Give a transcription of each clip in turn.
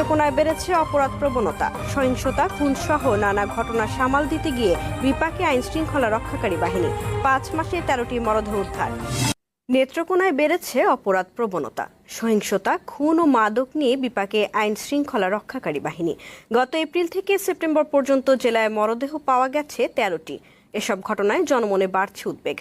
নেত্রকোনায় বেড়েছে অপরাধ প্রবণতা সহিংসতা খুন সহ নানা ঘটনা সামাল দিতে গিয়ে বিপাকে আইন শৃঙ্খলা রক্ষাকারী বাহিনী। পাঁচ মাসে তেরোটি মরদেহ উদ্ধার। নেত্রকোনায় বেড়েছে অপরাধ প্রবণতা সহিংসতা, খুন ও মাদক নিয়ে বিপাকে আইন শৃঙ্খলা রক্ষাকারী বাহিনী। গত এপ্রিল থেকে সেপ্টেম্বর পর্যন্ত জেলায় মরদেহ পাওয়া গেছে তেরোটি। এসব ঘটনায় জনমনে বাড়ছে উদ্বেগ।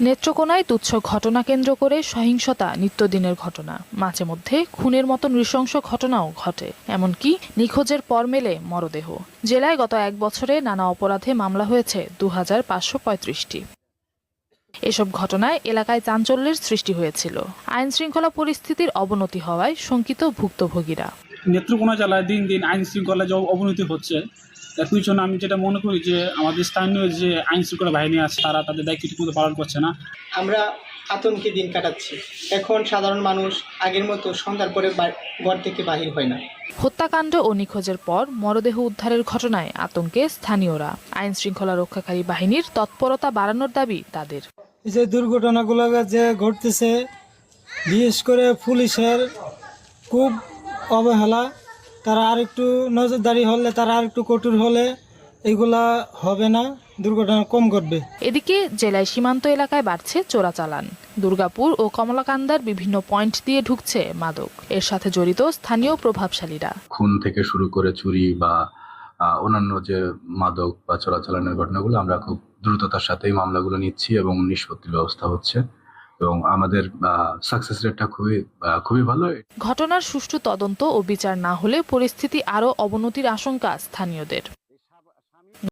নেত্রকোনায় তুচ্ছ ঘটনা কেন্দ্র করে সহিংসতা নিত্যদিনের ঘটনা। মাঝে মধ্যে খুনের মতো নৃশংস ঘটনাও ঘটে। এমনকি নিখোঁজের পর মেলে মরদেহ। জেলায় গত এক বছরে নানা অপরাধে মামলা হয়েছে দু হাজার পাঁচশো পঁয়ত্রিশটি। এসব ঘটনায় এলাকায় চাঞ্চল্যের সৃষ্টি হয়েছিল। আইন শৃঙ্খলা পরিস্থিতির অবনতি হওয়ায় শঙ্কিত ভুক্তভোগীরা। নেত্রকোনা জেলায় দিন দিন আইন শৃঙ্খলা যে অবনতি হচ্ছে তার পিছনে আমি যেটা মনে করি যে আমাদের স্থানীয় যে আইন শৃঙ্খলা বাহিনী আছে তারা তাদের দায়িত্ব ঠিকমতো পালন করছে না। আমরা আতঙ্কে দিন কাটাচ্ছি। এখন সাধারণ মানুষ আগের মতো সন্ধ্যার পরে ঘর থেকে বাহির হয় না। হত্যাকাণ্ড ও নিখোঁজের পর মরদেহ উদ্ধারের ঘটনায় আতঙ্কে স্থানীয়রা। আইন শৃঙ্খলা রক্ষাকারী বাহিনীর তৎপরতা বাড়ানোর দাবি তাদের। যে দুর্ঘটনাগুলো যে ঘটতেছে বিশেষ করে পুলিশের খুব অবহেলা তারা আর একটু নজরদারি হলে তারা আর একটু কঠোর হলে এগুলা হবে না দুর্ঘটনা কম ঘটবে। এদিকে জেলায় সীমান্ত এলাকায় বাড়ছে চোরাচালান। দুর্গাপুর ও কমলাকান্দার বিভিন্ন পয়েন্ট দিয়ে ঢুকছে মাদক। এর সাথে জড়িত স্থানীয় প্রভাবশালীরা। খুন থেকে শুরু করে চুরি বা অন্যান্য যে মাদক বা চোরাচালানের ঘটনাগুলো আমরা খুব দ্রুততার সাথেই মামলাগুলো নিচ্ছি এবং নিষ্পত্তির ব্যবস্থা হচ্ছে। এবং আমাদের সাকসেস রেটটা খুবই খুবই ভালো। ঘটনার সুষ্ঠু তদন্ত ও বিচার না হলে পরিস্থিতি আরও অবনতির আশঙ্কা স্থানীয়দের।